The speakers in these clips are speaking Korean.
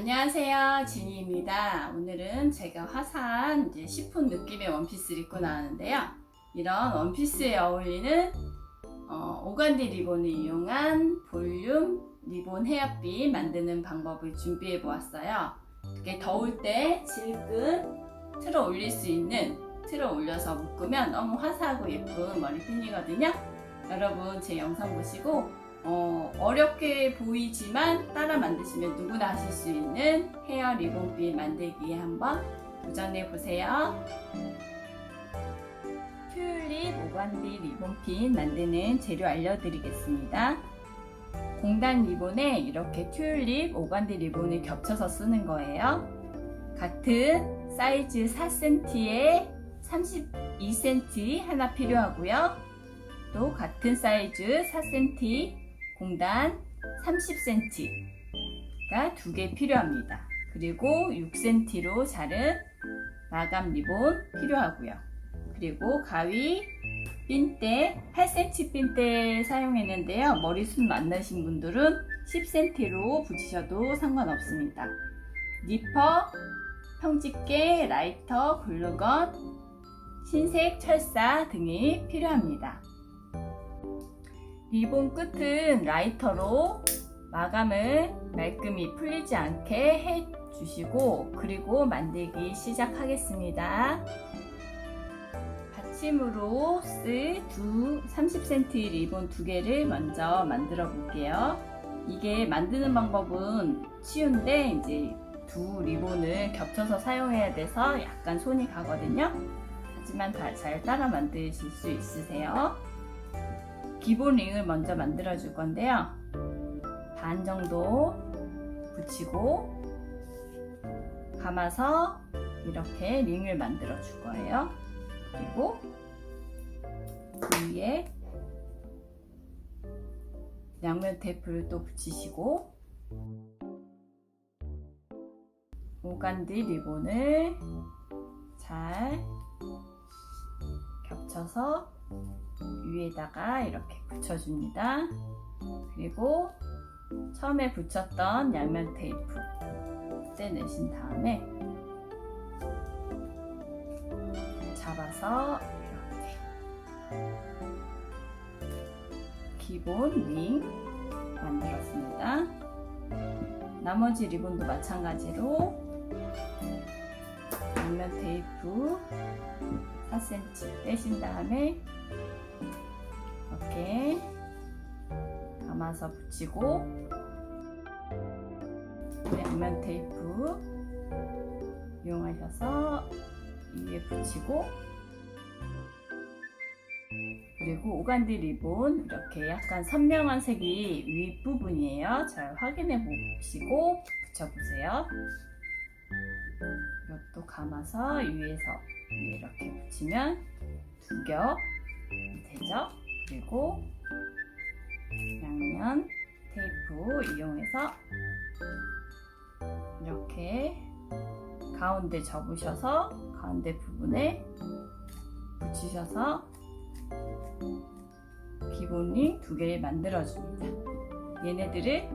안녕하세요. 진이입니다. 오늘은 제가 화사한 이제 시폰 느낌의 원피스를 입고 나왔는데요. 이런 원피스에 어울리는 어, 오간디 리본을 이용한 볼륨 리본 헤어핀 만드는 방법을 준비해 보았어요. 이렇게 더울 때 질끈 틀어 올릴 수 있는 틀어 올려서 묶으면 너무 화사하고 예쁜 머리핀이거든요. 여러분 제 영상 보시고 어, 어렵게 보이지만 따라 만드시면 누구나 하실 수 있는 헤어 리본핀 만들기에 한번 도전해 보세요. 튤립 오관디 리본핀 만드는 재료 알려드리겠습니다. 공단 리본에 이렇게 튤립 오관디 리본을 겹쳐서 쓰는 거예요. 같은 사이즈 4cm에 32cm 하나 필요하고요. 또 같은 사이즈 4cm 공단 30cm가 두 개 필요합니다. 그리고 6cm로 자른 마감 리본 필요하고요. 그리고 가위, 핀대 8cm 핀대 사용했는데요. 머리숱 많으신 분들은 10cm로 붙이셔도 상관없습니다. 니퍼, 평집게, 라이터, 글루건, 흰색 철사 등이 필요합니다. 리본 끝은 라이터로 마감을 말끔히 풀리지 않게 해 주시고 그리고 만들기 시작하겠습니다. 받침으로 쓸 두 30cm 리본 두 개를 먼저 만들어 볼게요. 이게 만드는 방법은 쉬운데 이제 두 리본을 겹쳐서 사용해야 돼서 약간 손이 가거든요. 하지만 다 잘 따라 만드실 수 있으세요. 기본 링을 먼저 만들어 줄 건데요. 반 정도 붙이고 감아서 이렇게 링을 만들어 줄 거예요. 그리고 그 위에 양면 테이프를 또 붙이시고 오간디 리본을 잘 겹쳐서 위에다가 이렇게 붙여줍니다. 그리고 처음에 붙였던 양면 테이프 떼내신 다음에 잡아서 이렇게 기본 링 만들었습니다. 나머지 리본도 마찬가지로 양면 테이프 4cm 떼신 다음에 이렇게 감아서 붙이고 양면 테이프 이용하셔서 위에 붙이고 그리고 오간디 리본 이렇게 약간 선명한 색이 윗부분이에요. 잘 확인해 보시고 붙여보세요. 이것도 감아서 위에서 위에 이렇게 붙이면 두 겹 되죠? 그리고 양면 테이프 이용해서 이렇게 가운데 접으셔서 가운데 부분에 붙이셔서 기본링 두 개를 만들어 줍니다. 얘네들을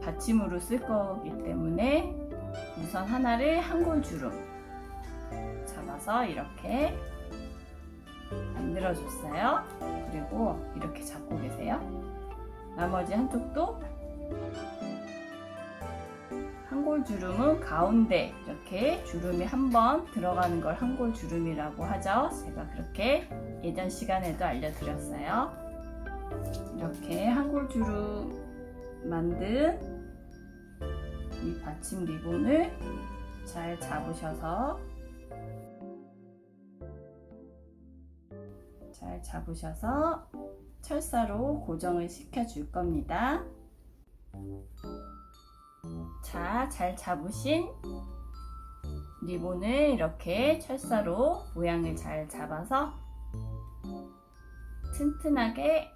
받침으로 쓸 거기 때문에 우선 하나를 한 골 주름 잡아서 이렇게 만들어 줬어요. 그리고 이렇게 잡고 계세요. 나머지 한쪽도 한골 주름은 가운데 이렇게 주름이 한 번 들어가는 걸 한골 주름이라고 하죠. 제가 그렇게 예전 시간에도 알려드렸어요. 이렇게 한골 주름 만든 이 받침 리본을 잘 잡으셔서 잘 잡으셔서 철사로 고정을 시켜 줄 겁니다. 자, 잘 잡으신 리본을 이렇게 철사로 모양을 잘 잡아서 튼튼하게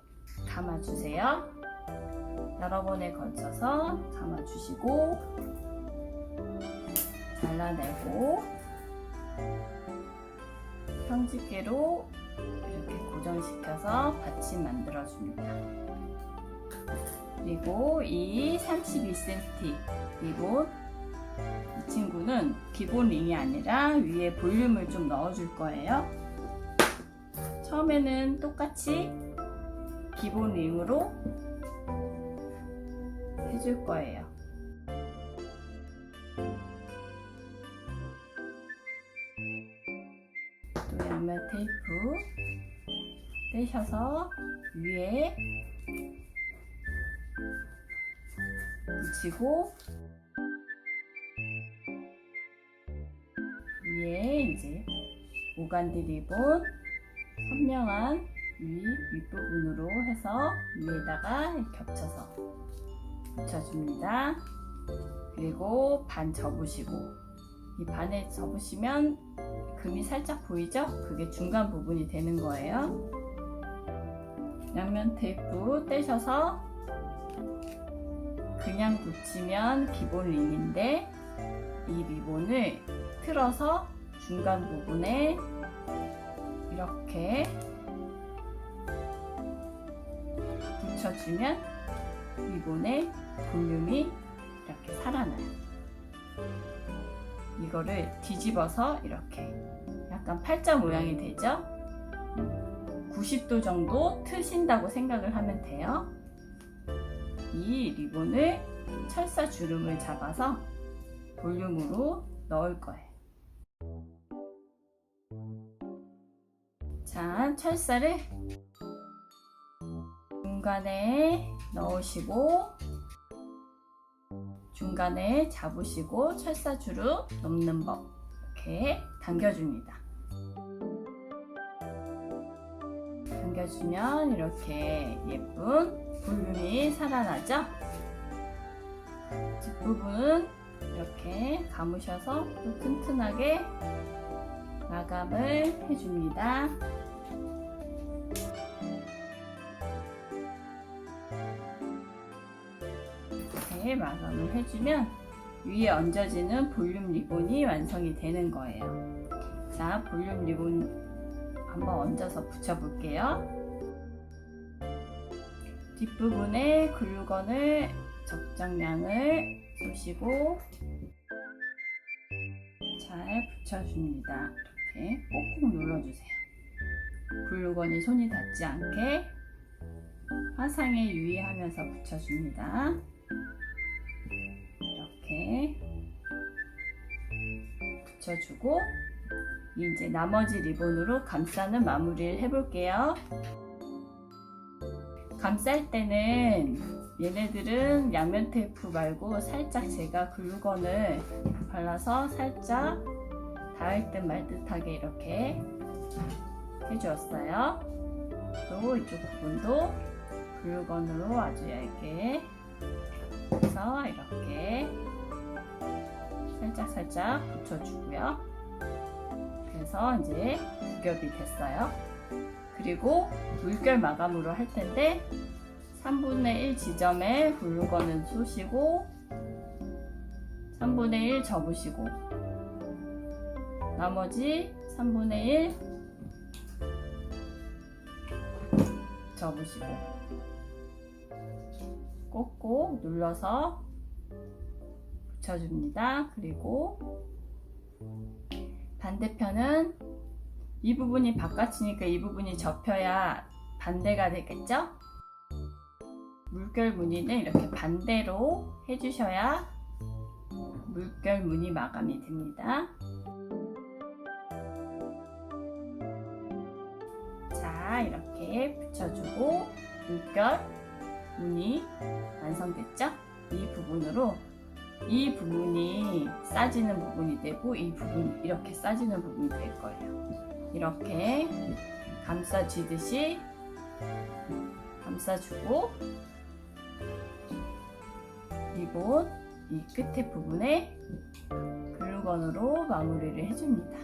감아주세요. 여러 번에 걸쳐서 감아주시고 잘라내고 평집게로 이렇게 고정시켜서 받침 만들어줍니다. 그리고 이 32cm 리본 이 친구는 기본 링이 아니라 위에 볼륨을 좀 넣어줄 거예요. 처음에는 똑같이 기본 링으로 해줄 거예요. 테이프 떼셔서 위에 붙이고 위에 이제 오간디 리본 선명한 위 윗부분으로 해서 위에다가 겹쳐서 붙여줍니다. 그리고 반 접으시고 이 반에 접으시면 금이 살짝 보이죠? 그게 중간 부분이 되는 거예요. 양면 테이프 떼셔서 그냥 붙이면 기본 링인데 이 리본을 틀어서 중간 부분에 이렇게 붙여주면 리본의 볼륨이 이렇게 살아나요. 이거를 뒤집어서 이렇게 약간 팔자 모양이 되죠? 90도 정도 트신다고 생각을 하면 돼요. 이 리본을 철사 주름을 잡아서 볼륨으로 넣을 거예요. 자, 철사를 중간에 넣으시고 중간에 잡으시고 철사 주름 넘는 법 이렇게 당겨줍니다. 당겨주면 이렇게 예쁜 볼륨이 살아나죠? 뒷부분은 이렇게 감으셔서 또 튼튼하게 마감을 해줍니다. 이렇게 마감을 해주면 위에 얹어지는 볼륨 리본이 완성이 되는 거예요. 자, 볼륨 리본 한번 얹어서 붙여볼게요. 뒷부분에 글루건을 적정량을 쏘시고 잘 붙여줍니다. 이렇게 꾹꾹 눌러주세요. 글루건이 손이 닿지 않게 화상에 유의하면서 붙여줍니다. 붙여주고 이제 나머지 리본으로 감싸는 마무리를 해볼게요. 감쌀 때는 얘네들은 양면 테이프 말고 살짝 제가 글루건을 발라서 살짝 닿을 듯 말 듯하게 이렇게 해주었어요. 또 이쪽 부분도 글루건으로 아주 얇게 해서 이렇게 살짝 살짝 붙여주고요. 그래서 이제 구겹이 됐어요. 그리고 물결 마감으로 할 텐데 3분의 1 지점에 글루건을 쏘시고 3분의 1 접으시고 나머지 3분의 1 접으시고 꼭꼭 눌러서 붙여줍니다. 그리고 반대편은 이 부분이 바깥이니까 이 부분이 접혀야 반대가 되겠죠? 물결 무늬는 이렇게 반대로 해주셔야 물결 무늬 마감이 됩니다. 자, 이렇게 붙여주고 물결 무늬 완성됐죠? 이 부분으로 이 부분이 싸지는 부분이 되고 이 부분이 이렇게 싸지는 부분이 될 거예요. 이렇게 감싸주듯이 감싸주고 리본 이 끝에 부분에 글루건으로 마무리를 해줍니다.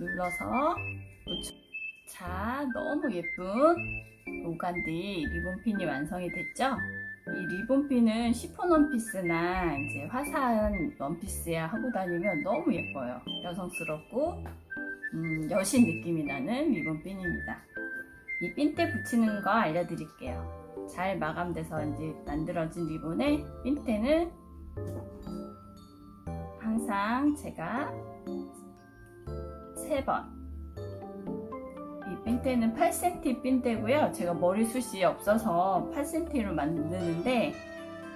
눌러서. 자, 너무 예쁜 오간디 리본핀이 완성이 됐죠? 이 리본핀은 시폰 원피스나 이제 화사한 원피스에 하고 다니면 너무 예뻐요. 여성스럽고 음, 여신 느낌이 나는 리본핀입니다. 이 핀대 붙이는 거 알려드릴게요. 잘 마감돼서 이제 만들어진 리본에 핀대는 항상 제가 세 번. 이 핀대는 8cm 핀대고요. 제가 머리숱이 없어서 8cm로 만드는데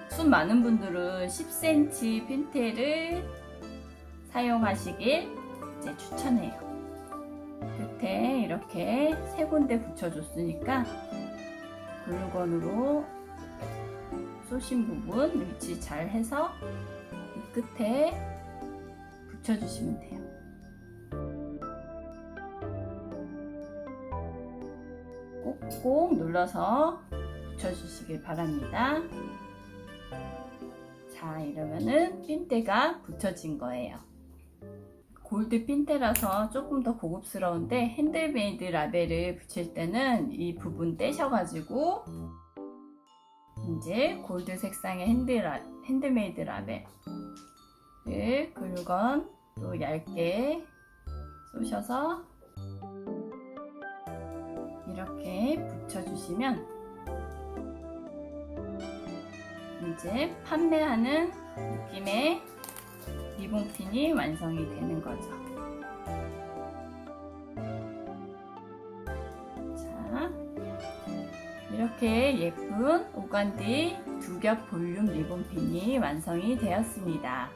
숱 많은 분들은 10cm 핀대를 사용하시길 이제 추천해요. 끝에 이렇게 세 군데 붙여줬으니까 글루건으로 쏘신 부분 위치 잘 해서 이 끝에 붙여주시면 돼요. 꼭 눌러서 붙여주시길 바랍니다. 자, 이러면은 핀대가 붙여진 거예요. 골드 핀대라서 조금 더 고급스러운데 핸드메이드 라벨을 붙일 때는 이 부분 떼셔가지고 이제 골드 색상의 핸드 라, 핸드메이드 라벨을 글루건 또 얇게 쏘셔서 이렇게 붙여주시면 이제 판매하는 느낌의 리본핀이 완성이 되는 거죠. 자, 이렇게 예쁜 오간디 두 겹 볼륨 리본핀이 완성이 되었습니다.